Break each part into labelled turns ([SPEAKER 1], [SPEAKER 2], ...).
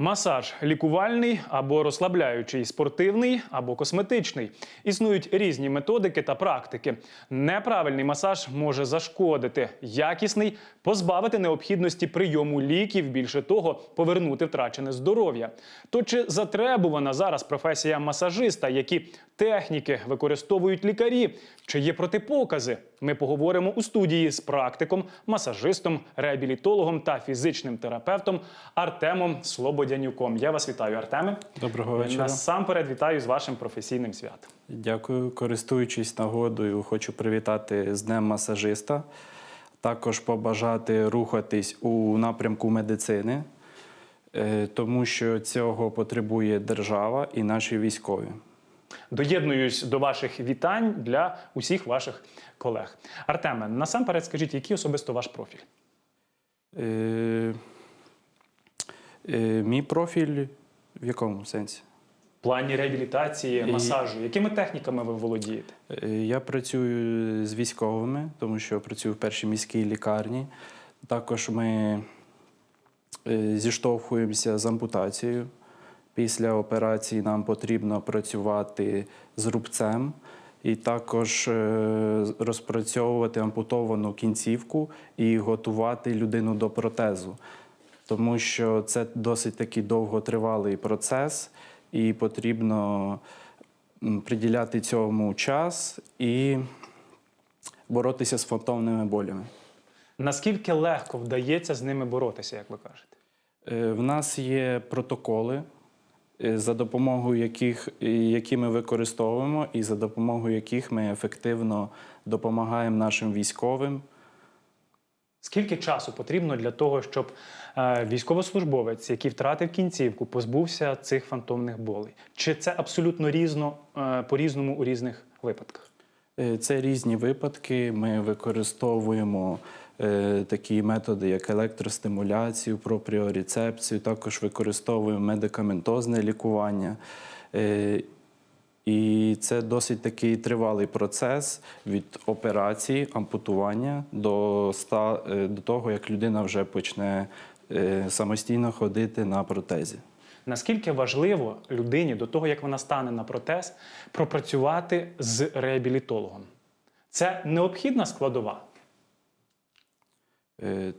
[SPEAKER 1] Масаж лікувальний або розслабляючий, спортивний або косметичний. Існують різні методики та практики. Неправильний масаж може зашкодити, якісний позбавити необхідності прийому ліків, більше того, повернути втрачене здоров'я. То чи затребувана зараз професія масажиста, які техніки використовують лікарі? Чи є протипокази? Ми поговоримо у студії з практиком, масажистом, реабілітологом та фізичним терапевтом Артемом Слободянюком. Я вас вітаю, Артеме.
[SPEAKER 2] Доброго вечора.
[SPEAKER 1] Насамперед вітаю з вашим професійним святом.
[SPEAKER 2] Дякую. Користуючись нагодою, хочу привітати з Днем масажиста. Також побажати рухатись у напрямку медицини, е, тому що цього потребує держава і наші військові.
[SPEAKER 1] Доєднуюсь до ваших вітань для усіх ваших колег. Артеме, насамперед скажіть, який особисто ваш профіль?
[SPEAKER 2] Е, е, Мій профіль в якому сенсі?
[SPEAKER 1] В плані реабілітації, масажу, якими техніками ви володієте?
[SPEAKER 2] Е, Я працюю з військовими, тому що працюю в першій міській лікарні. Також ми е, зіштовхуємося з ампутацією. Після операції нам потрібно працювати з рубцем і також е, розпрацьовувати ампутовану кінцівку і готувати людину до протезу. Тому що це досить такий довготривалий процес, і потрібно приділяти цьому час і боротися з фантомними болями.
[SPEAKER 1] Наскільки легко вдається з ними боротися, як ви кажете?
[SPEAKER 2] Е, В нас є протоколи, за допомогою яких е, які ми використовуємо, і за допомогою яких ми ефективно допомагаємо нашим військовим.
[SPEAKER 1] Скільки часу потрібно для того, щоб е, військовослужбовець, який втратив кінцівку, позбувся цих фантомних болей? Чи це абсолютно різно е, по-різному у різних випадках?
[SPEAKER 2] Е, Це різні випадки. Ми використовуємо е, такі методи, як електростимуляцію, пропріорецепцію, також використовуємо медикаментозне лікування. Е, І це досить такий тривалий процес від операції, ампутування до, е, до того, як людина вже почне е, самостійно ходити на протезі.
[SPEAKER 1] Наскільки важливо людині до того, як вона стане на протез, пропрацювати з реабілітологом? Це необхідна складова.
[SPEAKER 2] Е,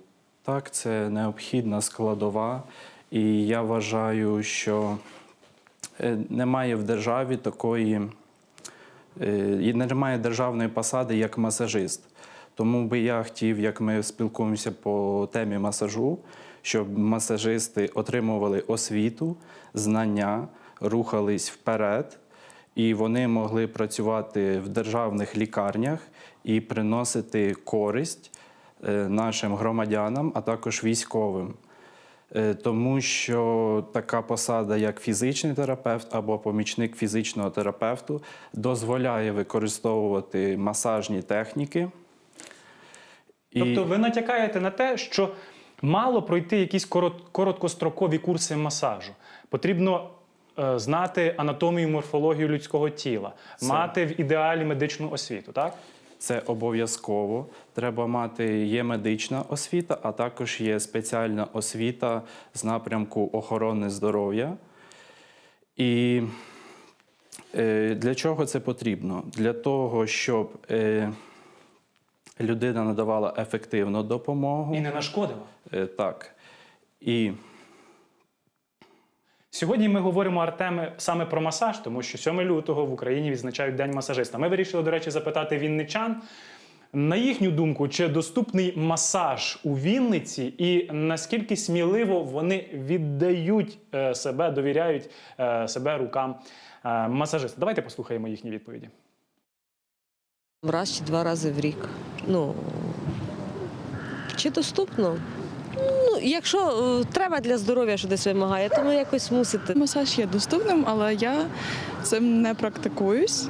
[SPEAKER 2] Так, це необхідна складова, і я вважаю, що е, немає в державі такої, е, і немає державної посади як масажист. Тому би я хотів, як ми спілкуємося по темі масажу, щоб масажисти отримували освіту, знання, рухались вперед, і вони могли працювати в державних лікарнях і приносити користь нашим громадянам, а також військовим. Е, Тому що така посада, як фізичний терапевт або помічник фізичного терапевту, дозволяє використовувати масажні техніки. І-
[SPEAKER 1] Тобто ви натякаєте на те, що мало пройти якісь корот- короткострокові курси масажу. Потрібно е, знати анатомію, морфологію людського тіла,
[SPEAKER 2] Це-
[SPEAKER 1] мати в ідеалі медичну освіту, так?
[SPEAKER 2] Це обов'язково. Треба мати є медична освіта, а також є спеціальна освіта з напрямку охорони здоров'я. І е, для чого це потрібно? Для того, щоб е, людина надавала ефективну допомогу.
[SPEAKER 1] І не нашкодило.
[SPEAKER 2] Е, так. І
[SPEAKER 1] Сьогодні ми говоримо Артеме саме про масаж, тому що 7 лютого в Україні відзначають День масажиста. Ми вирішили, до речі, запитати вінничан. На їхню думку, чи доступний масаж у Вінниці, і наскільки сміливо вони віддають е, себе, довіряють е, себе рукам е, масажиста? Давайте послухаємо їхні відповіді.
[SPEAKER 3] Раз чи два рази в рік. Ну чи доступно? Якщо е, треба для здоров'я, що десь вимагає, то ви якось мусите.
[SPEAKER 4] Масаж є доступним, але я цим не практикуюсь,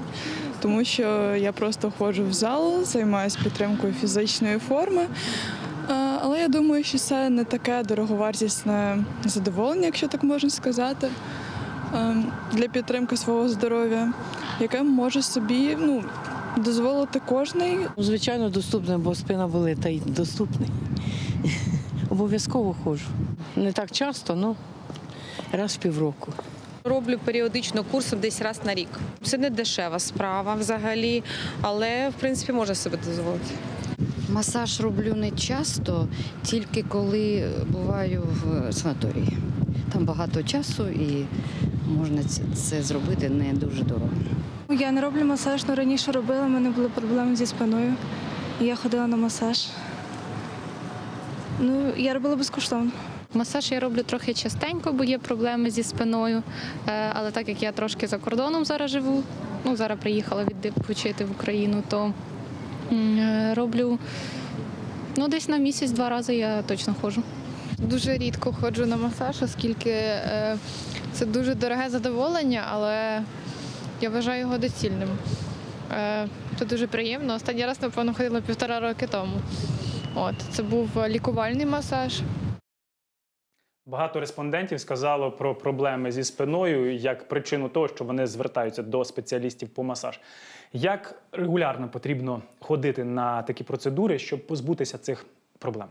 [SPEAKER 4] тому що я просто ходжу в зал, займаюся підтримкою фізичної форми. Е, Але я думаю, що це не таке дороговартісне задоволення, якщо так можна сказати, е, для підтримки свого здоров'я, яке може собі ну, дозволити кожний.
[SPEAKER 5] Звичайно, доступний, бо спина болить, та й доступний. Обов'язково ходжу. Не так часто, але раз в півроку.
[SPEAKER 6] Роблю періодично курси десь раз на рік. Це не дешева справа взагалі, але в принципі можна себе дозволити.
[SPEAKER 7] Масаж роблю не часто, тільки коли буваю в санаторії. Там багато часу і можна це, зробити не дуже дорого.
[SPEAKER 8] Я не роблю масаж, але раніше робила, в мене були проблеми зі спиною. І я ходила на масаж. Ну, я робила безкоштовно.
[SPEAKER 9] Масаж я роблю трохи частенько, бо є проблеми зі спиною. Е, Але так як я трошки за кордоном зараз живу, ну зараз приїхала відпочити в Україну, то е, роблю ну, десь на місяць-два рази я точно ходжу.
[SPEAKER 10] Дуже рідко ходжу на масаж, оскільки е, це дуже дороге задоволення, але я вважаю його доцільним. Це дуже приємно. Останній раз, напевно, ходила півтора роки тому. От, це був лікувальний масаж.
[SPEAKER 1] Багато респондентів сказало про проблеми зі спиною як причину того, що вони звертаються до спеціалістів по масаж. Як регулярно потрібно ходити на такі процедури, щоб позбутися цих проблем?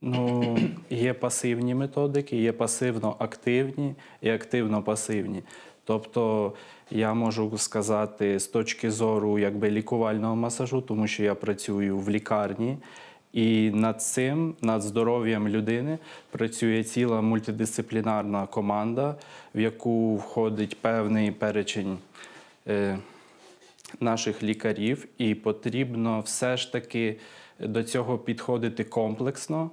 [SPEAKER 2] Ну, є пасивні методики, є пасивно-активні і активно-пасивні. Тобто я можу сказати з точки зору якби, лікувального масажу, тому що я працюю в лікарні, і над цим, над здоров'ям людини, працює ціла мультидисциплінарна команда, в яку входить певний перечень. Е, наших лікарів, і потрібно все ж таки до цього підходити комплексно,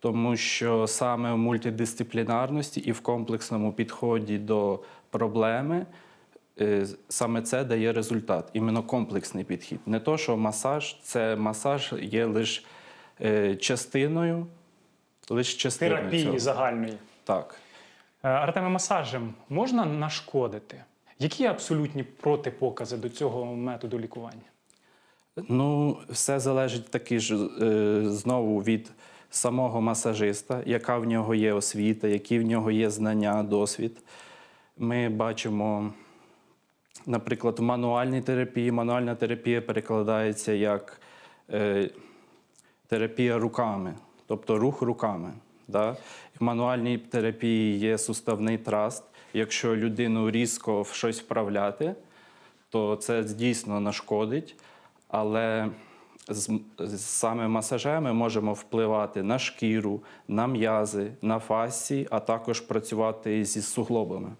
[SPEAKER 2] тому що саме в мультидисциплінарності і в комплексному підході до проблеми е, саме це дає результат, іменно комплексний підхід. Не то, що масаж, це масаж є лише частиною, лише частиною
[SPEAKER 1] Терапії
[SPEAKER 2] цього.
[SPEAKER 1] загальної.
[SPEAKER 2] Так.
[SPEAKER 1] Е, Артеме, масажем можна нашкодити? Які абсолютні протипокази до цього методу лікування?
[SPEAKER 2] Ну, все залежить таки ж е, знову від самого масажиста, яка в нього є освіта, які в нього є знання, досвід. Ми бачимо, наприклад, в мануальній терапії. Мануальна терапія перекладається як е, терапія руками, тобто рух руками. Да? В мануальній терапії є суставний траст. Якщо людину різко в щось вправляти, то це дійсно нашкодить. Але з, з саме масажем ми можемо впливати на шкіру, на м'язи, на фасці, а також працювати зі суглобами.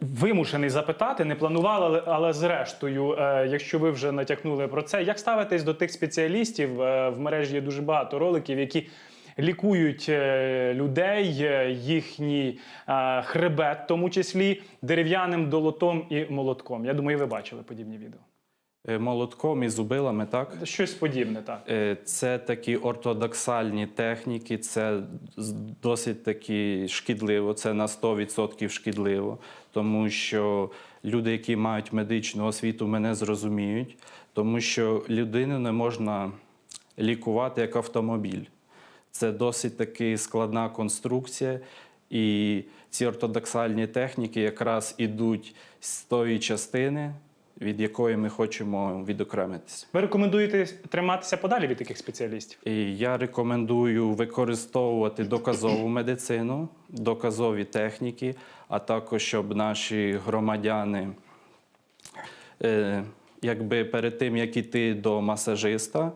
[SPEAKER 1] Вимушений запитати, не планували, але, зрештою, е, якщо ви вже натякнули про це, як ставитесь до тих спеціалістів? Е, в мережі є дуже багато роликів, які лікують е, людей, їхній хребет, тому числі дерев'яним долотом і молотком. Я думаю, ви бачили подібні відео.
[SPEAKER 2] Е, Молотком і зубилами, так?
[SPEAKER 1] Щось подібне, так.
[SPEAKER 2] Е, Це такі ортодоксальні техніки, це досить таки шкідливо, це на 100% шкідливо, тому що люди, які мають медичну освіту, мене зрозуміють, тому що людину не можна лікувати як автомобіль. Це досить таки складна конструкція, і ці ортодоксальні техніки якраз ідуть з тої частини, від якої ми хочемо відокремитися.
[SPEAKER 1] Ви рекомендуєте триматися подалі від таких спеціалістів?
[SPEAKER 2] І я рекомендую використовувати доказову медицину, доказові техніки, а також щоб наші громадяни, е, якби перед тим як іти до масажиста,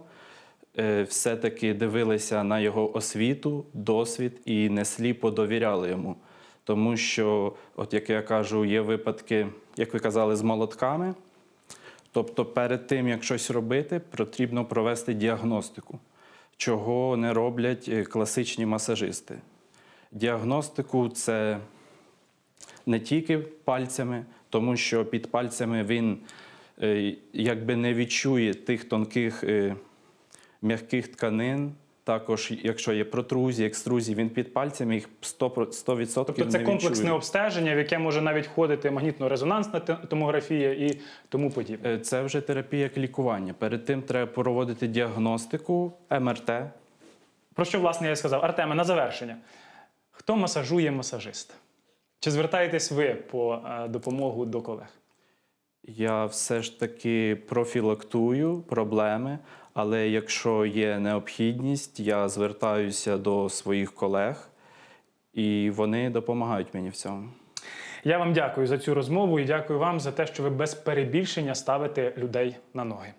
[SPEAKER 2] е, все-таки дивилися на його освіту, досвід і не сліпо довіряли йому. Тому що, от як я кажу, є випадки, як ви казали, з молотками. Тобто, перед тим, як щось робити, потрібно провести діагностику, чого не роблять е, класичні масажисти. Діагностику це не тільки пальцями, тому що під пальцями він е, якби не відчує тих тонких е, м'яких тканин. Також, якщо є протрузії, екструзії, він під пальцями їх 100%, 100%
[SPEAKER 1] Тобто це
[SPEAKER 2] не
[SPEAKER 1] комплексне
[SPEAKER 2] відчує.
[SPEAKER 1] обстеження, в яке може навіть входити магнітно-резонансна томографія і тому подібне.
[SPEAKER 2] Е, Це вже терапія як лікування. Перед тим треба проводити діагностику, МРТ.
[SPEAKER 1] Про що, власне, я сказав? Артеме, на завершення. Хто масажує масажиста? Чи звертаєтесь ви по е, допомогу до колег?
[SPEAKER 2] Я все ж таки профілактую проблеми, але якщо є необхідність, я звертаюся до своїх колег і вони допомагають мені в цьому.
[SPEAKER 1] Я вам дякую за цю розмову і дякую вам за те, що ви без перебільшення ставите людей на ноги.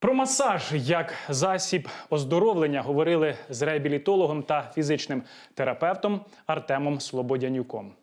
[SPEAKER 1] Про масаж як засіб оздоровлення говорили з реабілітологом та фізичним терапевтом Артемом Слободянюком.